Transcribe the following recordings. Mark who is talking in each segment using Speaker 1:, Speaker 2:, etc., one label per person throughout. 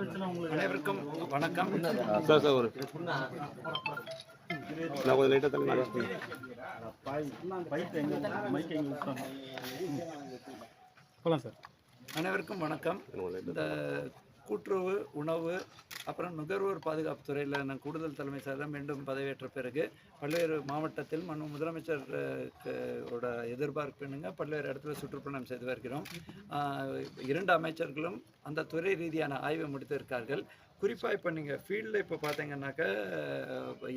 Speaker 1: அனைவருக்கும் வணக்கம்.
Speaker 2: Sir sir ஒரு நான் கொஞ்சம் லைட்டாக தள்ளி
Speaker 3: போகலாம் சார்
Speaker 1: அனைவருக்கும் வணக்கம். இந்த கூட்டுறவு உணவு அப்புறம் நுகர்வோர் பாதுகாப்பு துறையில் நான் கூடுதல் தலைமை செயலர் மீண்டும் பதவியேற்ற பிறகு பல்வேறு மாவட்டத்தில் மனு முதலமைச்சர் எதிர்பார்ப்பினுங்க பல்வேறு இடத்துல சுற்றுப்பயணம் செய்து வருகிறோம். இரண்டு அமைச்சர்களும் அந்த துறை ரீதியான ஆய்வை முடித்திருக்கார்கள் குறிப்பாக இப்போ நீங்கள் ஃபீல்டில் இப்போ பார்த்தீங்கன்னாக்க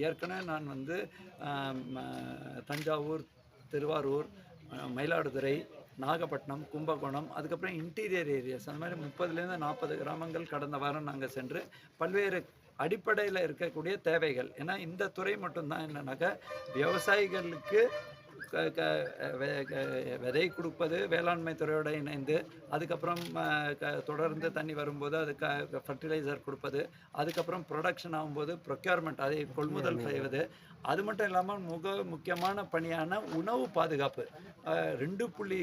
Speaker 1: ஏற்கனவே நான் வந்து தஞ்சாவூர் திருவாரூர் மயிலாடுதுறை நாகப்பட்டினம் கும்பகோணம் அதுக்கப்புறம் இன்டீரியர் ஏரியாஸ் அந்த மாதிரி முப்பதுலேருந்து நாற்பது கிராமங்கள் கடந்த வாரம் நாங்கள் சென்று பல்வேறு அடிப்படையில் இருக்கக்கூடிய தேவைகள். ஏன்னா இந்த துறை மட்டும்தான் என்னன்னாக்கா விவசாயிகளுக்கு விதை கொடுப்பது வேளாண்மை துறையோட இணைந்து அதுக்கப்புறம் தொடர்ந்து தண்ணி வரும்போது அதுக்கு ஃபர்டிலைசர் கொடுப்பது அதுக்கப்புறம் ப்ரொடக்ஷன் ஆகும்போது ப்ரொக்யூர்மெண்ட் அதை கொள்முதல் செய்வது அது மட்டும் இல்லாமல் மிக முக்கியமான பணியான உணவு பாதுகாப்பு. ரெண்டு புள்ளி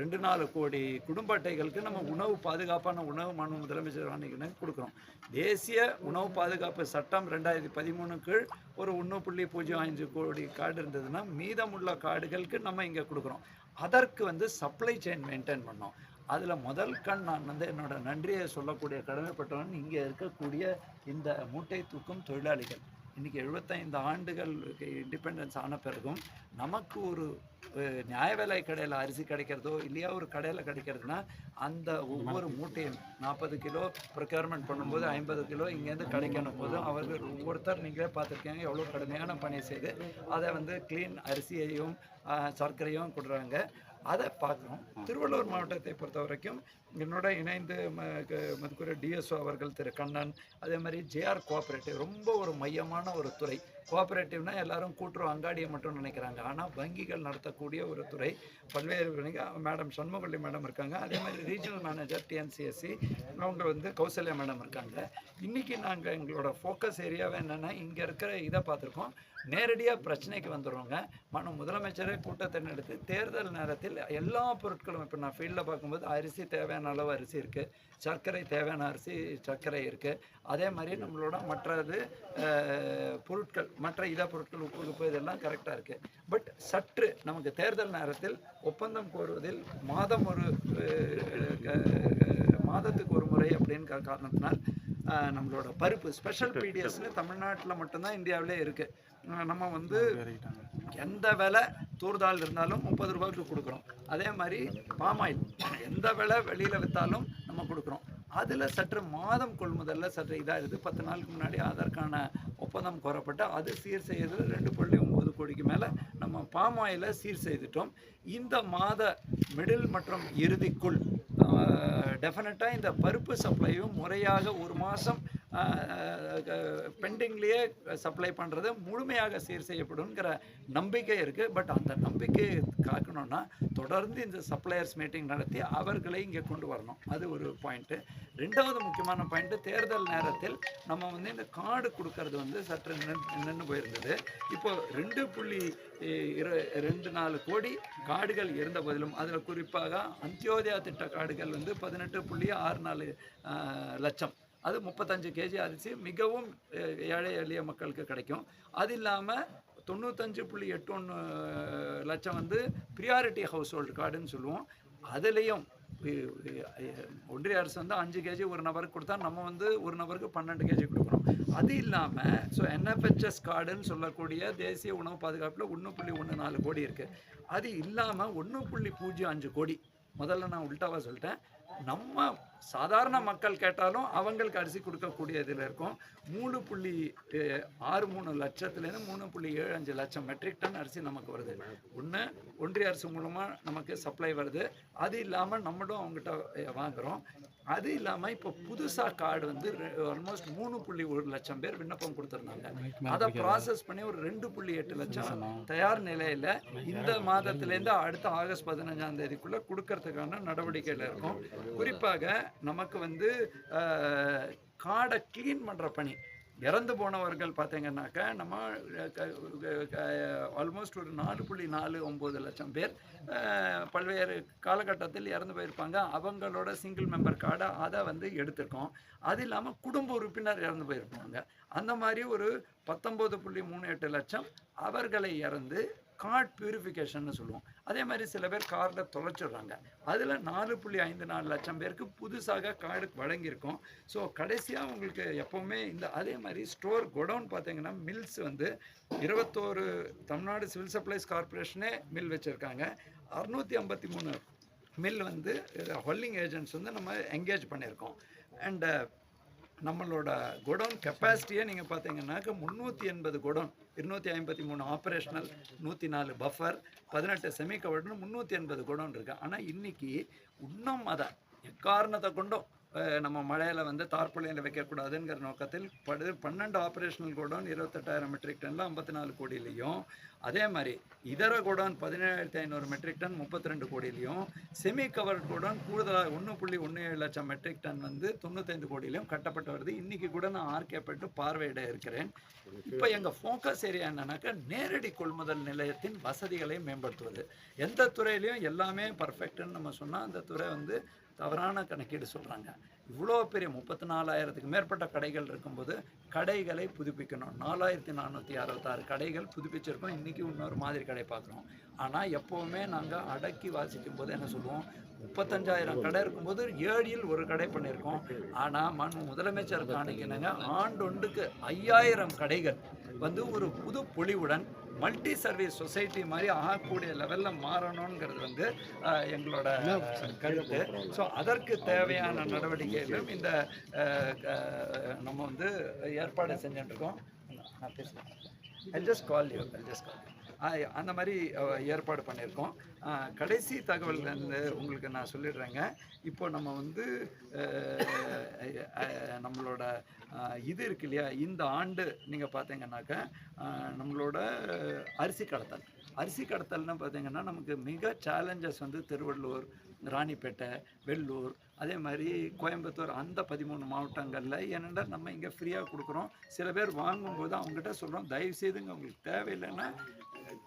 Speaker 1: ரெண்டு நாலு கோடி குடும்ப அட்டைகளுக்கு நம்ம உணவு பாதுகாப்பான உணவு மாநில முதலமைச்சர் அன்னைக்கு கொடுக்குறோம். தேசிய உணவு பாதுகாப்பு சட்டம் ரெண்டாயிரத்தி பதிமூணு கீழ் ஒரு ஒன்று புள்ளி பூஜ்ஜியம் அஞ்சு கோடி கார்டு இருந்ததுன்னா மீதமுள்ள கார்டுகளுக்கு நம்ம இங்கே கொடுக்குறோம். அதற்கு வந்து சப்ளை செயின் மெயின்டைன் பண்ணோம். அதில் முதல் கண் நான் வந்து என்னோட நன்றியை சொல்லக்கூடிய கடமைப்பட்டவன் இங்கே இருக்கக்கூடிய இந்த மூட்டை தூக்கும் தொழிலாளிகள். இன்றைக்கி எழுபத்தைந்து ஆண்டுகள் இண்டிபெண்டன்ஸ் ஆன பிறகும் நமக்கு ஒரு நியாய விலை கடையில் அரிசி கிடைக்கிறதோ இல்லையா ஒரு கடையில் கிடைக்கிறதுனா அந்த ஒவ்வொரு மூட்டையும் நாற்பது கிலோ ப்ரொக்யூர்மெண்ட் பண்ணும்போது ஐம்பது கிலோ இங்கேருந்து கிடைக்கணும். போதும் அவர்கள் ஒவ்வொருத்தர் நீங்களே பார்த்துருக்கீங்க எவ்வளோ கடுமையான பணி செய்து அதை வந்து க்ளீன் அரிசியையும் சர்க்கரையும் கொடுறாங்க அதை பார்க்குறோம். திருவள்ளூர் மாவட்டத்தை பொறுத்த வரைக்கும் என்னோட இணைந்து ம டிஎஸ்ஓ அவர்கள் திரு கண்ணன் அதே மாதிரி ஜேஆர் கோஆப்ரேட்டிவ் ரொம்ப ஒரு மையமான ஒரு துறை. கோஆப்ரேட்டிவ்னா எல்லாரும் கூட்டுறவு அங்காடியை மட்டும் நினைக்கிறாங்க. ஆனால் வங்கிகள் நடத்தக்கூடிய ஒரு துறை. பல்வேறு மேடம் சண்முகள்ளி மேடம் இருக்காங்க. அதே மாதிரி ரீஜனல் மேனேஜர் டிஎன்சிஎஸ்சி அவங்க வந்து கௌசல்யா மேடம் இருக்காங்க. இன்றைக்கி நாங்கள் எங்களோட ஃபோக்கஸ் ஏரியாவை என்னென்னா இங்கே இருக்கிற இதை பார்த்துருக்கோம். நேரடியாக பிரச்சனைக்கு வந்துடுவோங்க மன முதலமைச்சரே கூட்டத்தை நடத்தி தேர்தல் நேரத்தில் எல்லா பொருட்களும் இப்போ நான் ஃபீல்டில் பார்க்கும்போது அரிசி தேவையான அளவு அரிசி இருக்குது சர்க்கரை தேவையான அரிசி சர்க்கரை இருக்குது அதே மாதிரி நம்மளோட மற்றது பொருட்கள் மற்ற இதா பொருட்கள் உப்பு உப்பு இதெல்லாம் கரெக்டாக இருக்குது பட் சற்று நமக்கு தேர்தல் நேரத்தில் ஒப்பந்தம் கோருவதில் மாதம் ஒரு மாதத்துக்கு ஒரு முறை அப்படின்னு காரணத்தினால் நம்மளோட பருப்பு ஸ்பெஷல் பிடிஎஸ்னு தமிழ்நாட்டில் மட்டும்தான் இந்தியாவிலே இருக்குது நம்ம வந்து எந்த விலை தூர்தால் இருந்தாலும் முப்பது ரூபாய்க்கு கொடுக்குறோம். அதே மாதிரி பாமாயில் எந்த விலை வெளியில் விற்றாலும் நம்ம கொடுக்குறோம். அதில் சற்று மாதம் கொள்முதலில் சற்று இதாகிடுது பத்து நாளுக்கு முன்னாடி அதற்கான ஒப்பந்தம் கோரப்பட்டு அது சீர் செய்யறது ரெண்டு புள்ளி ஒம்பது கோடிக்கு மேலே நம்ம பாமாயிலை சீர் செய்துட்டோம். இந்த மாத மிடில் மற்றும் இறுதிக்குள் டெஃபினட்டாக இந்த பருப்பு சப்ளையும் முறையாக ஒரு மாதம் பெண்டிங்லேயே சப்ளை பண்ணுறது முழுமையாக சீர் செய்யப்படுங்கிற நம்பிக்கை இருக்குது பட் அந்த நம்பிக்கையை காக்கணும்னா தொடர்ந்து இந்த சப்ளையர்ஸ் மீட்டிங் நடத்தி அவர்களை இங்கே கொண்டு வரணும். அது ஒரு பாயிண்ட்டு ரெண்டாவது முக்கியமான பாயிண்ட்டு தேர்தல் நேரத்தில் நம்ம வந்து இந்த கார்டு கொடுக்கறது வந்து சற்று நின்று போயிருந்தது. இப்போ ரெண்டு புள்ளி இரு ரெண்டு நாலு கோடி கார்டுகள் இருந்த போதிலும் அதில் குறிப்பாக அந்தியோதயா திட்ட கார்டுகள் வந்து பதினெட்டு புள்ளி ஆறு நாலு லட்சம். அது முப்பத்தஞ்சு கேஜி அரிசி மிகவும் ஏழை எளிய மக்களுக்கு கிடைக்கும். அது இல்லாமல் தொண்ணூத்தஞ்சு புள்ளி எட்டு ஒன்று லட்சம் வந்து ப்ரியாரிட்டி ஹவுஸ் ஹோல்டு கார்டுன்னு சொல்லுவோம். அதுலேயும் ஒன்றிய அரசு வந்து அஞ்சு கேஜி ஒரு நபருக்கு கொடுத்தா நம்ம வந்து ஒரு நபருக்கு பன்னெண்டு கேஜி கொடுக்குறோம் அது இல்லாமல் ஸோ என்எஃப்ஹெச்எஸ் கார்டுன்னு சொல்லக்கூடிய தேசிய உணவு பாதுகாப்பில் ஒன்று புள்ளி ஒன்று நாலு கோடி இருக்குது அது இல்லாமல் ஒன்று புள்ளி பூஜ்ஜியம் அஞ்சு கோடி. முதல்ல நான் உல்ட்டாவாக சொல்லிட்டேன். நம்ம சாதாரண மக்கள் கேட்டாலும் அவங்களுக்கு அரிசி கொடுக்கக்கூடிய இதில் இருக்கும். மூணு புள்ளி ஆறு மூணு லட்சத்துலேருந்து மூணு புள்ளி ஏழு அஞ்சு லட்சம் மெட்ரிக் டன் அரிசி நமக்கு வருது. ஒன்று ஒன்றிய அரசு மூலமாக நமக்கு சப்ளை வருது. அது இல்லாமல் நம்மளும் அவங்ககிட்ட வாங்குகிறோம் வாங்குறோம். அது இல்லாமல் இப்போ புதுசாக கார்டு வந்து ஆல்மோஸ்ட் மூணு புள்ளி ஒரு லட்சம் பேர் விண்ணப்பம் கொடுத்துருந்தாங்க. அதை ப்ராசஸ் பண்ணி ஒரு ரெண்டு புள்ளி எட்டு லட்சம் தயார் நிலையில் இந்த மாதத்துலேருந்து அடுத்த ஆகஸ்ட் பதினஞ்சாம் தேதிக்குள்ளே கொடுக்கறதுக்கான நடவடிக்கையில் இருக்கும். குறிப்பாக நமக்கு வந்து கார்டை க்ளீன் பண்ணுற பணி. இறந்து போனவர்கள் பார்த்தீங்கன்னாக்கா நம்ம ஆல்மோஸ்ட் ஒரு நாலு புள்ளி நாலு ஒம்பது லட்சம் பேர் பல்வேறு காலகட்டத்தில் இறந்து போயிருப்பாங்க. அவங்களோட சிங்கிள் மெம்பர் கார்டை அதை வந்து எடுத்திருக்கோம். அது இல்லாமல் குடும்ப உறுப்பினர் இறந்து போயிருப்பாங்க. அந்த மாதிரி ஒரு பத்தொம்போது புள்ளி மூணு எட்டு லட்சம் அவர்களை இறந்து கார்ட் பியூரிஃபிகேஷன் சொல்லுவோம். அதே மாதிரி சில பேர் கார்டில் தொலைச்சிடுறாங்க. அதில் நாலு புள்ளி ஐந்து நாலு லட்சம் பேருக்கு புதுசாக கார்டு வழங்கியிருக்கோம். ஸோ கடைசியாக உங்களுக்கு எப்போவுமே இந்த அதே மாதிரி ஸ்டோர் குடவுன் பார்த்தீங்கன்னா மில்ஸ் வந்து இருபத்தோரு தமிழ்நாடு சிவில் சப்ளைஸ் கார்ப்பரேஷனே மில் வச்சுருக்காங்க. அறுநூற்றி ஐம்பத்தி மூணு மில் வந்து ஹொல்லிங் ஏஜென்ட்ஸ் வந்து நம்ம என்கேஜ் பண்ணியிருக்கோம். அண்டு நம்மளோட குடோன் கெப்பாசிட்டியே நீங்கள் பார்த்தீங்கன்னாக்க முந்நூற்றி எண்பது குடோன் இருநூற்றி ஐம்பத்தி மூணு ஆப்ரேஷனல் நூற்றி நாலு பஃபர் பதினெட்டு செமி கவர்டுன்னு முந்நூற்றி எண்பது குடோன் இருக்குது ஆனால் இன்னைக்கு இன்னும் அதை எக்காரணத்தை கொண்டும் நம்ம மழையில் வந்து தார்பலையில் வைக்கக்கூடாதுங்கிற நோக்கத்தில் படு பன்னெண்டு ஆப்ரேஷனல் கோடவுன் இருபத்தெட்டாயிரம் மெட்ரிக் டன்ல ஐம்பத்தி நாலு கோடியிலையும் அதே மாதிரி இதர கோடவுன் பதினேழாயிரத்தி ஐநூறு மெட்ரிக் டன் முப்பத்தி ரெண்டு கோடியிலையும் செமி கவர்ட் கோடவுன் கூடுதலாக ஒன்று புள்ளி ஒன்று ஏழு லட்சம் மெட்ரிக் டன் வந்து தொண்ணூத்தைந்து கோடியிலையும் கட்டப்பட்டு வருது. இன்னைக்கு கூட நான் ஆர்கேப்பட்டு பார்வையிட இருக்கிறேன். இப்போ எங்கள் ஃபோக்கஸ் ஏரியா என்னன்னாக்கா நேரடி கொள்முதல் நிலையத்தின் வசதிகளை மேம்படுத்துவது. எந்த துறையிலையும் எல்லாமே பர்ஃபெக்ட்னு நம்ம சொன்னால் அந்த துறை வந்து தவறான கணக்கீடு சொல்கிறாங்க இவ்வளோ பெரிய முப்பத்தி நாலாயிரத்துக்கு மேற்பட்ட கடைகள் இருக்கும்போது கடைகளை புதுப்பிக்கணும். நாலாயிரத்தி நானூற்றி அறுபத்தாறு கடைகள் புதுப்பிச்சிருக்கோம். இன்றைக்கி இன்னொரு மாதிரி கடை பார்க்குறோம். ஆனால் எப்போவுமே நாங்கள் அடக்கி வாசிக்கும் போது என்ன சொல்லுவோம்? முப்பத்தஞ்சாயிரம் கடை இருக்கும்போது ஏழில் ஒரு கடை பண்ணியிருக்கோம். ஆனால் மண் முதலமைச்சர் காணிக்கினங்க ஆண்டொண்டுக்கு ஐயாயிரம் கடைகள் வந்து ஒரு புது பொலிவுடன் மல்டி சர்வீஸ் சொசைட்டி மாதிரி ஆகக்கூடிய லெவலில் மாறணுங்கிறது வந்து எங்களோட கருத்து. ஸோ அதற்கு தேவையான நடவடிக்கைகளும் இந்த நம்ம வந்து ஏற்பாடு செஞ்சுட்டுருக்கோம் நான் பேசுகிறேன் I just call you I just call அந்த மாதிரி ஏற்பாடு பண்ணியிருக்கோம். கடைசி தகவல் வந்து உங்களுக்கு நான் சொல்லிடுறேங்க. இப்போ நம்ம வந்து நம்மளோட இது இருக்கு இல்லையா? இந்த ஆண்டு நீங்கள் பார்த்தீங்கன்னாக்கா நம்மளோட அரிசி கடத்தல். அரிசி கடத்தல்னு பார்த்தீங்கன்னா நமக்கு மிக சேலஞ்சஸ் வந்து திருவள்ளூர் ராணிப்பேட்டை வெள்ளூர் அதே மாதிரி கோயம்புத்தூர் அந்த பதிமூணு மாவட்டங்களில் ஏனென்றா நம்ம இங்கே ஃப்ரீயாக கொடுக்குறோம். சில பேர் வாங்கும்போது அவங்ககிட்ட சொல்கிறோம் தயவுசெய்துங்க உங்களுக்கு தேவையில்லைன்னா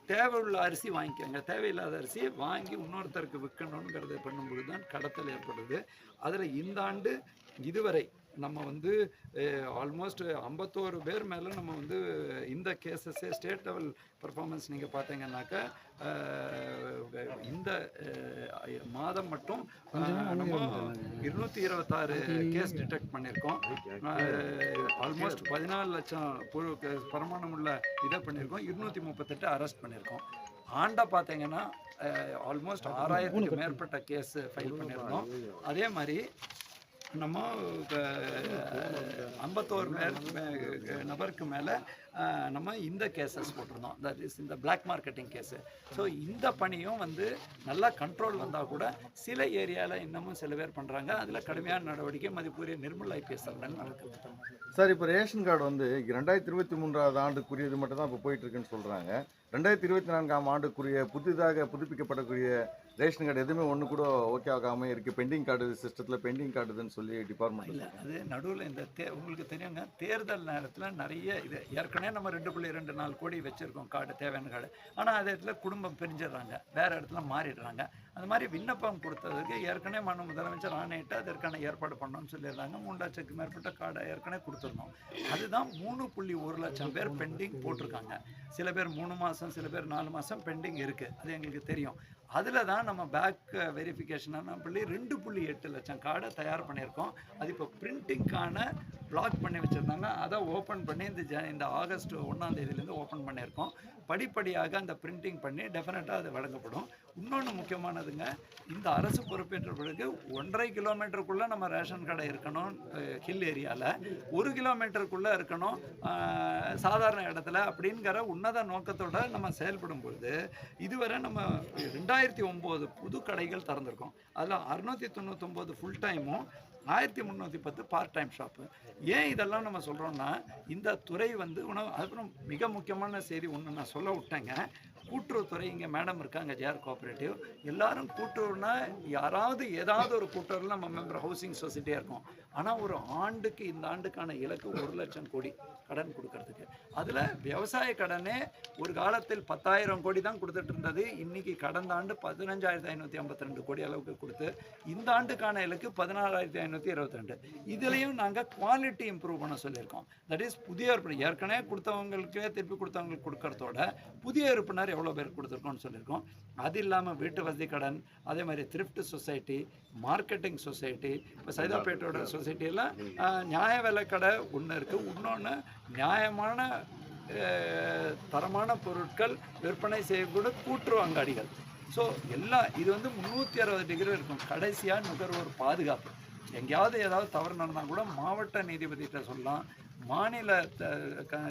Speaker 1: தேவையுள்ள அரிசி வாங்கிக்கோங்க. தேவையில்லாத அரிசியை வாங்கி இன்னொருத்தருக்கு விற்கணுங்கிறத பண்ணும்போது தான் கடத்தல் ஏற்படுது. அதில் இந்த ஆண்டு இதுவரை நம்ம வந்து ஆல்மோஸ்ட் ஐம்பத்தோரு பேர் மேலே நம்ம வந்து இந்த கேசஸே ஸ்டேட் லெவல் பர்ஃபார்மன்ஸ் நீங்கள் பார்த்தீங்கன்னாக்கா இந்த மாதம் மட்டும் நம்ம இருநூத்தி இருபத்தாறு கேஸ் டிடெக்ட் பண்ணியிருக்கோம் ஆல்மோஸ்ட் பதினாலு லட்சம் புழு பரமானம் உள்ள இதை பண்ணியிருக்கோம் இருநூத்தி முப்பத்தெட்டு அரெஸ்ட் பண்ணியிருக்கோம் ஆண்டா பார்த்தீங்கன்னா ஆல்மோஸ்ட் ஆறாயிரத்துக்கு மேற்பட்ட கேஸ் ஃபைல் பண்ணியிருந்தோம் அதே மாதிரி நம்ம ஐம்பத்தோரு மே- நபருக்கு மேலே நம்ம இந்த கேசஸ் போட்டிருந்தோம். தட் இஸ் இந்த பிளாக் மார்க்கெட்டிங் கேஸு ஸோ இந்த பணியும் வந்து நல்லா கண்ட்ரோல் வந்தால் கூட சில ஏரியாவில் இன்னமும் சில பேர் பண்ணுறாங்க அதில் கடுமையான நடவடிக்கை மதிப்புரிய நிர்மல் ஐபிஎஸ் அவர்கள் நடக்குது
Speaker 4: சார் இப்போ ரேஷன் கார்டு வந்து ரெண்டாயிரத்தி இருபத்தி மூன்றாவது ஆண்டுக்குரியது மட்டும் தான் இப்போ போயிட்டு இருக்குன்னு சொல்கிறாங்க ரெண்டாயிரத்தி இருபத்தி நான்காம் ஆண்டுக்குரிய புதிதாக புதுப்பிக்கப்படக்கூடிய ரேஷன் கார்டு எதுவுமே ஒன்று கூட ஓகே ஆகாமல் இருக்குது பெண்டிங் கார்டு சிஸ்டத்தில் பெண்டிங் கார்டுதுன்னு சொல்லி டிபார்ட்மெண்ட்
Speaker 1: இல்லை அது நடுவில் இந்த தே உங்களுக்கு தெரியுங்க தேர்தல் நேரத்தில் நிறைய இது ஏற்கனவே நம்ம ரெண்டு புள்ளி ரெண்டு நாலு கோடி வச்சுருக்கோம் காடு தேவையான காடு ஆனால் அதே இடத்துல குடும்பம் பிரிஞ்சிடுறாங்க. வேறு இடத்துல மாறிடுறாங்க. அந்த மாதிரி விண்ணப்பம் கொடுத்ததுக்கு ஏற்கனவே மனு முதலமைச்சர் ஆணையிட்டு அதற்கான ஏற்பாடு பண்ணோம்னு சொல்லியிருந்தாங்க மூணு லட்சத்துக்கு மேற்பட்ட கார்டை ஏற்கனவே கொடுத்துருந்தோம். அதுதான் மூணு புள்ளி ஒரு லட்சம் பேர் பெண்டிங் போட்டிருக்காங்க. சில பேர் மூணு மாதம் சில பேர் நாலு மாதம் பெண்டிங் இருக்குது அது எங்களுக்கு தெரியும். அதில் தான் நம்ம பேக் வெரிஃபிகேஷனான புள்ளி ரெண்டு புள்ளி எட்டு லட்சம் கார்டை தயார் பண்ணியிருக்கோம். அது இப்போ பிரிண்டிங்க்கான பிளாக் பண்ணி வச்சுருந்தாங்க. அதை ஓப்பன் பண்ணி இந்த ஜ இந்த ஆகஸ்ட் ஒன்றாம் தேதியிலேருந்து ஓப்பன் பண்ணியிருக்கோம். படிப்படியாக அந்த பிரிண்டிங் பண்ணி டெஃபினட்டாக அது வழங்கப்படும். இன்னொன்று முக்கியமானதுங்க இந்த அரசு பொறுப்பேற்ற பிறகு ஒன்றரை கிலோமீட்டருக்குள்ளே நம்ம ரேஷன் கடை இருக்கணும் ஹில் ஏரியாவில் ஒரு கிலோமீட்டருக்குள்ளே இருக்கணும் சாதாரண இடத்துல அப்படிங்கிற உன்னத நோக்கத்தோடு நம்ம செயல்படும் பொழுது இதுவரை நம்ம ரெண்டாயிரத்தி ஒம்பது புது கடைகள் திறந்திருக்கோம். அதில் அறுநூற்றி தொண்ணூத்தொம்பது ஃபுல் டைமும் ஆயிரத்தி முந்நூற்றி பத்து பார்ட் டைம் ஷாப்பு ஏன் இதெல்லாம் நம்ம சொல்கிறோம்னா இந்த துறை வந்து உணவு அதுக்கப்புறம் மிக முக்கியமான செய்தி ஒன்று நான் சொல்ல விட்டேங்க. கூட்டுறவுத்துறை இங்கே மேடம் இருக்காங்க ஜேஆர் கோஆப்ரேட்டிவ் எல்லாரும் கூட்டுறவுனா யாராவது ஏதாவது ஒரு கூட்டுறவில் நம்ம மெம்பர் ஹவுசிங் சொசைட்டியாக இருக்கும். ஆனால் ஒரு ஆண்டுக்கு இந்த ஆண்டுக்கான இலக்கு ஒரு லட்சம் கோடி கடன் கொடுக்கறதுக்கு. அதில் விவசாய கடனே ஒரு காலத்தில் பத்தாயிரம் கோடி தான் கொடுத்துட்டு இருந்தது. இன்னைக்கு கடந்த ஆண்டு பதினஞ்சாயிரத்தி ஐநூற்றி ஐம்பத்தி ரெண்டு கோடி அளவுக்கு கொடுத்து இந்த ஆண்டுக்கான இலக்கு பதினாலாயிரத்தி ஐநூற்றி இருபத்தி ரெண்டு. இதுலேயும் நாங்கள் குவாலிட்டி இம்ப்ரூவ் பண்ண சொல்லியிருக்கோம். தட் இஸ் புதிய ஏற்கனவே கொடுத்தவங்களுக்கு திருப்பி கொடுத்தவங்களுக்கு கொடுக்கறதோட புதிய உறுப்பினர் எவ்வளோ பேர் கொடுத்துருக்கோம்னு சொல்லியிருக்கோம். அது இல்லாமல் வீட்டு வசதி கடன் அதே மாதிரி thrift சொசைட்டி மார்க்கெட்டிங் சொசைட்டி இப்போ சைதாப்பேட்டோட சொசைட்டியெல்லாம் நியாய விலை கடை ஒன்று இருக்குது இன்னொன்று நியாயமான தரமான பொருட்கள் விற்பனை செய்யக்கூடிய கூட்டுறவு அங்காடிகள் ஸோ எல்லாம் இது வந்து முந்நூற்றி அறுபது டிகிரி இருக்கும். கடைசியாக நுகர்வோர் பாதுகாப்பு. எங்கேயாவது ஏதாவது தவறு நடந்தால் கூட மாவட்ட நீதிபதிகிட்ட சொல்லலாம். மாநில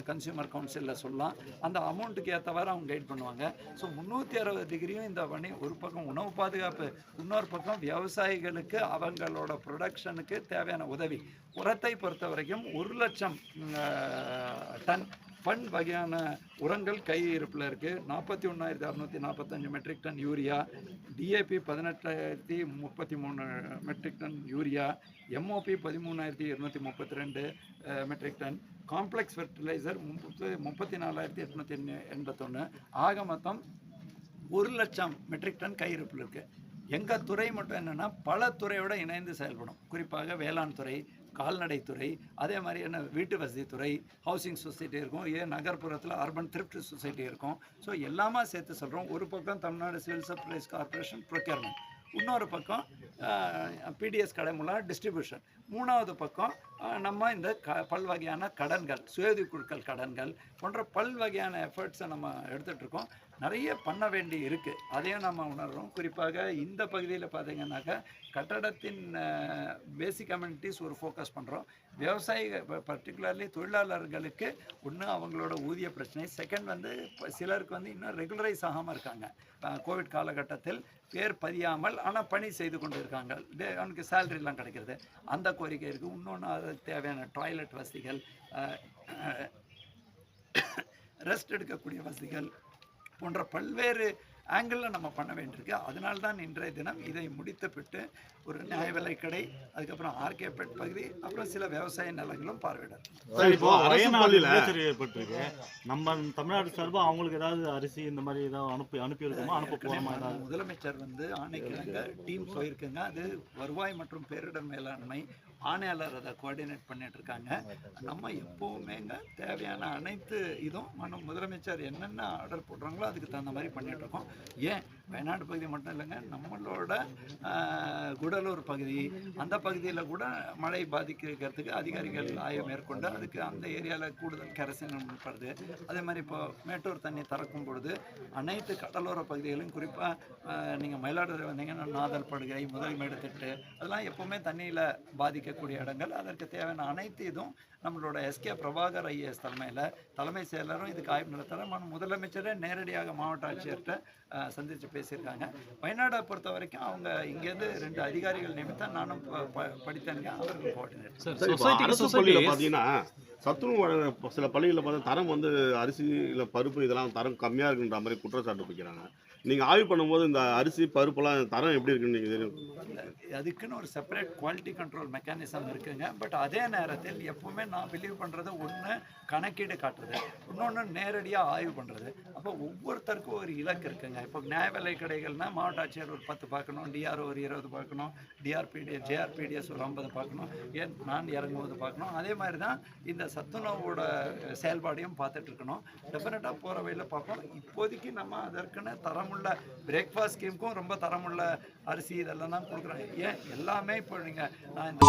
Speaker 1: கன்சியூமர் கவுன்சிலில் சொல்லலாம். அந்த அமௌண்ட்டுக்கு ஏற்றவாறு அவங்க கைட் பண்ணுவாங்க. ஸோ முந்நூற்றி அறுபது டிகிரியும் இந்த பணி ஒரு பக்கம் உணவு பாதுகாப்பு இன்னொரு பக்கம் விவசாயிகளுக்கு அவங்களோட ப்ரொடக்ஷனுக்கு தேவையான உதவி. உரத்தை பொறுத்த வரைக்கும் ஒரு லட்சம் டன் பன் வகையான உரங்கள் கை இருப்பில் இருக்குது நாற்பத்தி ஒன்றாயிரத்தி அறநூற்றி நாற்பத்தஞ்சு மெட்ரிக் டன் யூரியா டிஏபி பதினெட்டாயிரத்தி முப்பத்தி மூணு மெட்ரிக் டன் யூரியா எம்ஓபி பதிமூணாயிரத்தி இருநூற்றி முப்பத்தி ரெண்டு மெட்ரிக் டன் காம்ப்ளெக்ஸ் ஃபெர்டிலைசர் முப்பத்து முப்பத்தி நாலாயிரத்தி எட்நூற்றி எண்பத்தொன்று ஆக மொத்தம் ஒரு லட்சம் மெட்ரிக் டன் கையிருப்பில் இருக்குது எங்கள் துறை மட்டும் என்னென்னா பல துறையோட இணைந்து செயல்படும். குறிப்பாக வேளாண் துறை கால்நடைத்துறை அதே மாதிரி என்ன வீட்டு வசதி துறை ஹவுசிங் சொசைட்டி இருக்கும். ஏன் நகர்ப்புறத்தில் அர்பன் த்ரிஃப்ட் சொசைட்டி இருக்கும். ஸோ எல்லாமே சேர்த்து சொல்கிறோம் ஒரு பக்கம் Tamil Nadu civil supplies corporation procurement இன்னொரு பக்கம் பிடிஎஸ் கடை மூலம் டிஸ்ட்ரிபியூஷன் மூணாவது பக்கம் நம்ம இந்த க பல்வகையான கடன்கள் சுயதி குழுக்கள் கடன்கள் போன்ற பல்வகையான எஃபர்ட்ஸை நம்ம எடுத்துகிட்டு இருக்கோம். நிறைய பண்ண வேண்டி இருக்குது அதையும் நம்ம உணர்கிறோம் குறிப்பாக இந்த பகுதியில் பார்த்தீங்கன்னாக்கா கட்டடத்தின் பேசிக் கம்யூனிட்டிஸ் ஒரு ஃபோக்கஸ் பண்ணுறோம் விவசாய பர்டிகுலர்லி தொழிலாளர்களுக்கு ஒன்று அவங்களோட ஊதிய பிரச்சனை. செகண்ட் வந்து சிலருக்கு வந்து இன்னும் ரெகுலரைஸ் ஆகாமல் இருக்காங்க. கோவிட் காலகட்டத்தில் பேர் பதியாமல் ஆனால் பணி செய்து கொண்டு இருக்காங்க டே- அவனுக்கு சேலரிலாம் கிடைக்கிறது. அந்த கோரிக்கை இருக்குது இன்னொன்று அதுக்கு தேவையான டாய்லெட் வசதிகள் ரெஸ்ட் எடுக்கக்கூடிய வசதிகள் போன்ற பல்வேறு ஆங்கிளில் நம்ம பண்ண வேண்டியிருக்கு. அதனால தான் இன்றைய தினம் இதை முடித்துவிட்டு ஒரு நியாய விலைக் கடை அதுக்கப்புறம் ஆர்கே பெட் பகுதி அப்புறம் சில விவசாய நிலங்களும் பார்வையிட
Speaker 3: சார் இப்போ ஏற்பட்டிருக்கு. நம்ம தமிழ்நாடு சார்பா அவங்களுக்கு ஏதாவது அரிசி இந்த மாதிரி ஏதாவது அனுப்பி அனுப்பி இருக்கோமா? அனுப்ப ஏதாவது?
Speaker 1: முதலமைச்சர் வந்து ஆணைக்கிழங்க டீம் போயிருக்குங்க. அது வருவாய் மற்றும் பேரிடர் மேலாண்மை ஆணையாளர் அதை கோஆர்டினேட் பண்ணிட்டு இருக்காங்க நம்ம எப்பவுமேங்க தேவையான அனைத்து இதுவும் நம்ம முதலமைச்சர் என்னென்ன ஆர்டர் போடுறாங்களோ அதுக்கு தகுந்த மாதிரி பண்ணிட்டு இருக்கோம் ஏன்? வயநாடு பகுதி மட்டும் இல்லைங்க நம்மளோட குடலூர் பகுதி. அந்த பகுதியில் கூட மழை பாதிக்கிறதுக்கு அதிகாரிகள் ஆய்வு மேற்கொண்டு அதுக்கு அந்த ஏரியாவில் கூடுதல் கரசன் படுது அதே மாதிரி இப்போ மேட்டூர் தண்ணி திறக்கும் பொழுது அனைத்து கடலோர பகுதிகளையும் குறிப்பாக நீங்கள் மயிலாடுதுறை வந்தீங்கன்னா நாதல் படுகை முதல் மேடு திட்டு அதெல்லாம் எப்போவுமே தண்ணியில் பாதிக்கக்கூடிய இடங்கள். அதற்கு தேவையான அனைத்து இதுவும் நம்மளோட எஸ்கே பிரபாகர் ஐஏஎஸ் தலைமையில் தலைமை செயலரும் இதுக்கு ஆய்வு நடத்துகிறார் முதலமைச்சரே நேரடியாக மாவட்ட ஆட்சியர்கிட்ட சந்தித்து பேசியிருக்காங்க. வயநாடை பொறுத்த வரைக்கும் அவங்க இங்கேருந்து ரெண்டு அதிகாரிகள் நியமித்தா நானும் ப- ப- படித்தேங்க அவர்கள்
Speaker 2: பாத்தீங்கன்னா சத்துணவு சில பள்ளிகளில் பார்த்தா தரம் வந்து அரிசி இல்ல பருப்பு இதெல்லாம் தரம் கம்மியா இருக்குன்ற மாதிரி குற்றச்சாட்டு வைக்கிறாங்க. நீங்க ஆய்வு பண்ணும்போது இந்த அரிசி பருப்புலாம் தரம் எப்படி இருக்குன்னு நீங்க தெரியும்?
Speaker 1: அதுக்குன்னு ஒரு செப்பரேட் குவாலிட்டி கண்ட்ரோல் மெக்கானிசம் இருக்குங்க. பட் அதே நேரத்தில் எப்பவுமே நான் பிலீவ் பண்ணுறது ஒன்று கணக்கீடு காட்டுறது இன்னொன்று நேரடியாக ஆய்வு பண்ணுறது அப்போ ஒவ்வொருத்தருக்கும் ஒரு இலக்கு இருக்குங்க. இப்போ நியாய விலை கடைகள்னா மாவட்ட ஆட்சியர் ஒரு பத்து பார்க்கணும் டிஆர் ஒரு இருபது பார்க்கணும் டிஆர்பிடிஎஸ் ஜேஆர்பிடிஎஸ் ஒரு ஐம்பது பார்க்கணும் ஏன் நான் இறங்கும்போது பார்க்கணும்? அதே மாதிரி தான் இந்த சத்துணவோட செயல்பாடையும் பார்த்துட்டு இருக்கணும். டெஃபினட்டாக போகிற வழியில் பார்ப்போம். இப்போதைக்கு நம்ம அதற்குன்னு தரமுள்ள பிரேக்ஃபாஸ்ட் ஸ்கீமுக்கும் ரொம்ப தரமுள்ள அரிசி இதெல்லாம் தான் கொடுக்குறாங்க. ஏன்? எல்லாமே இப்போ நீங்கள் நான் இந்த